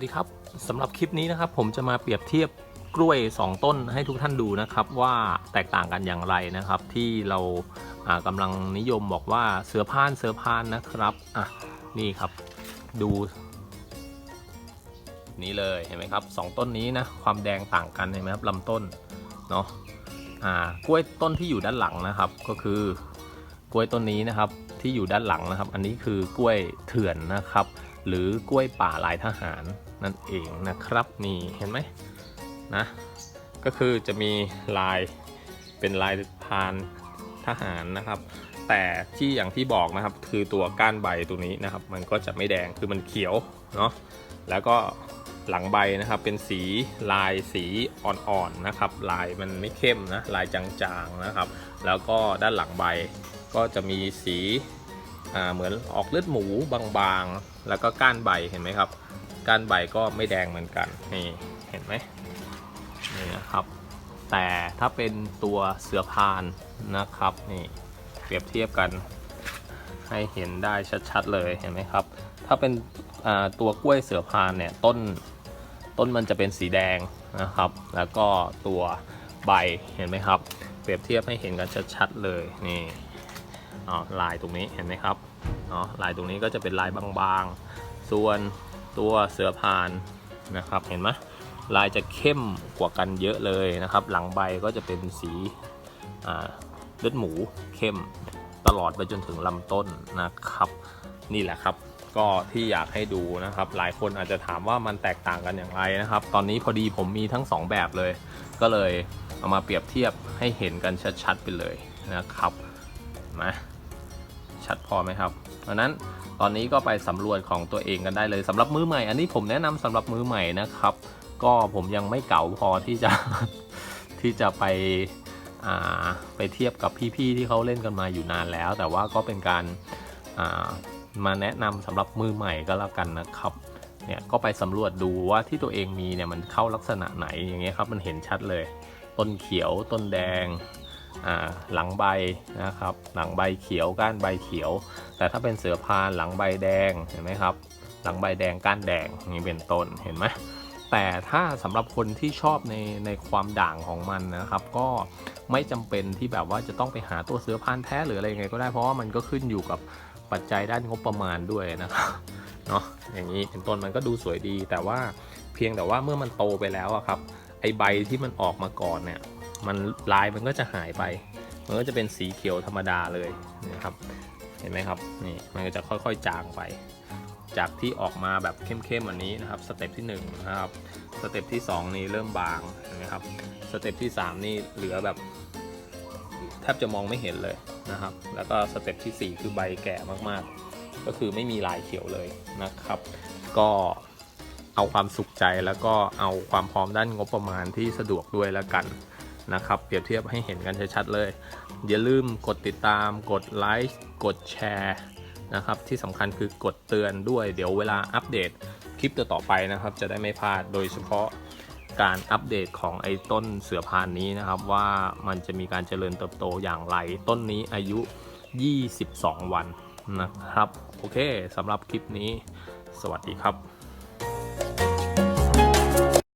สดีครับสำหรับคลิปนี้นะครับ ผมจะมาเปรียบเทียบกล้วย 2 ต้นให้ทุกท่านดูนะครับ ว่าแตกต่างกันอย่างไรนะครับ ที่เรากำลังนิยมบอกว่าเสือพานเสือพานนะครับอะนี่ครับดูนี่เลยเห็นไหมครับสองต้นนี้นะความแดงต่างกันเห็นไหมครับลำต้นเนาะอ่ากล้วยต้นที่อยู่ด้านหลังนะครับ ก็คือกล้วยต้นนี้นะครับที่อยู่ด้านหลังนะครับ อันนี้คือกล้วยเถื่อนนะครับ หรือกล้วยป่าลายทหารนั่นเองนะครับนี่เห็นไหมนะก็คือจะมีลายเป็นลายพานทหารนะครับ แต่ที่อย่างที่บอกนะครับคือตัวก้านใบตัวนี้นะครับ มันก็จะไม่แดงคือมันเขียวเนาะแล้วก็หลังใบนะครับเป็นสีลายสีอ่อนๆนะครับ ลายมันไม่เข้มนะลายจางๆนะครับ แล้วก็ด้านหลังใบก็จะมีสี เหมือนออกเลือดหมูบางๆ แล้วก็ก้านใบเห็นไหมครับ ก้านใบก็ไม่แดงเหมือนกันนี่เห็นไหมนี่นะครับ แต่ถ้าเป็นตัวเสือพานนะครับนี่เปรียบเทียบกันให้เห็นได้ชัดๆเลยเห็นไหมครับ ถ้าเป็นตัวกล้วยเสือพานเนี่ยต้นต้นมันจะเป็นสีแดงนะครับ แล้วก็ตัวใบเห็นไหมครับ เปรียบเทียบให้เห็นกันชัดๆเลยนี่ อ๋อลายตรงนี้เห็นไหมครับเนาะลายตรงนี้ก็จะเป็นลายบางๆ ส่วนตัวเสือพานนะครับเห็นไหมลายจะเข้มกว่ากันเยอะเลยนะครับ หลังใบก็จะเป็นสีเลือดหมูเข้มตลอดไปจนถึงลำต้นนะครับ นี่แหละครับก็ที่อยากให้ดูนะครับ หลายคนอาจจะถามว่ามันแตกต่างกันอย่างไรนะครับ ตอนนี้พอดีผมมีทั้งสองแบบเลย ก็เลยเอามาเปรียบเทียบให้เห็นกันชัดๆไปเลยนะครับ นะชัดพอไหมครับ เพราะนั้นตอนนี้ก็ไปสำรวจของตัวเองกันได้เลยสำหรับมือใหม่ อันนี้ผมแนะนำสำหรับมือใหม่นะครับ ก็ผมยังไม่เก่าพอที่จะที่จะไปไปเทียบกับพี่ๆที่เขาเล่นกันมาอยู่นานแล้ว แต่ว่าก็เป็นการามาแนะนำสำหรับมือใหม่ก็แล้วกันนะครับเนี่ยก็ไปสำรวจดูว่าที่ตัวเองมีเนี่ยมันเข้าลักษณะไหนอย่างเงี้ยครับมันเห็นชัดเลย ต้นเขียวต้นแดง หลังใบนะครับ หลังใบเขียวก้านใบเขียว แต่ถ้าเป็นเสือพานหลังใบแดงเห็นไหมครับ หลังใบแดงก้านแดงนี่เป็นต้นเห็นไหมแต่ถ้าสำหรับคนที่ชอบในในความด่างของมันนะครับ ก็ไม่จำเป็นที่แบบว่าจะต้องไปหาตัวเสือพานแท้หรืออะไรยังไงก็ได้เพราะว่ามันก็ขึ้นอยู่กับปัจจัยด้านงบประมาณด้วยนะครับเนาะอย่างนี้เป็นต้นมันก็ดูสวยดี แต่ว่าเพียงแต่ว่าเมื่อมันโตไปแล้วครับไอใบที่มันออกมาก่อนเนี่ย มันลายมันก็จะหายไป มันก็จะเป็นสีเขียวธรรมดาเลยนะครับ เห็นไหมครับนี่มันก็จะค่อยๆจางไป จากที่ออกมาแบบเข้มๆอันนี้นะครับสเต็ปที่1นงนะครับสเต็ปที่ 2 นี่เริ่มบางเห็นไหมครับสเต็ปที่ 3 นี่เหลือแบบแทบจะมองไม่เห็นเลยนะครับ แล้วก็สเต็ปทีสี่ 4 คือใบแก่มากๆ ก็คือไม่มีลายเขียวเลยนะครับ ก็เอาความสุขใจแล้วก็เอาความพร้อมด้านงบประมาณที่สะดวกด้วยแล้วกัน นะครับ เปรียบเทียบให้เห็นกันชัดๆเลย อย่าลืมกดติดตาม กดไลค์ กดแชร์นะครับ ที่สำคัญคือกดเตือนด้วย เดี๋ยวเวลาอัปเดตคลิปต่อๆไปนะครับ จะได้ไม่พลาด โดยเฉพาะการอัปเดตของไอ้ต้นเสือพานนี้นะครับว่ามันจะมีการเจริญเติบโตอย่างไร ต้นนี้อายุ 22 วันนะครับ โอเคสำหรับคลิปนี้ สวัสดีครับ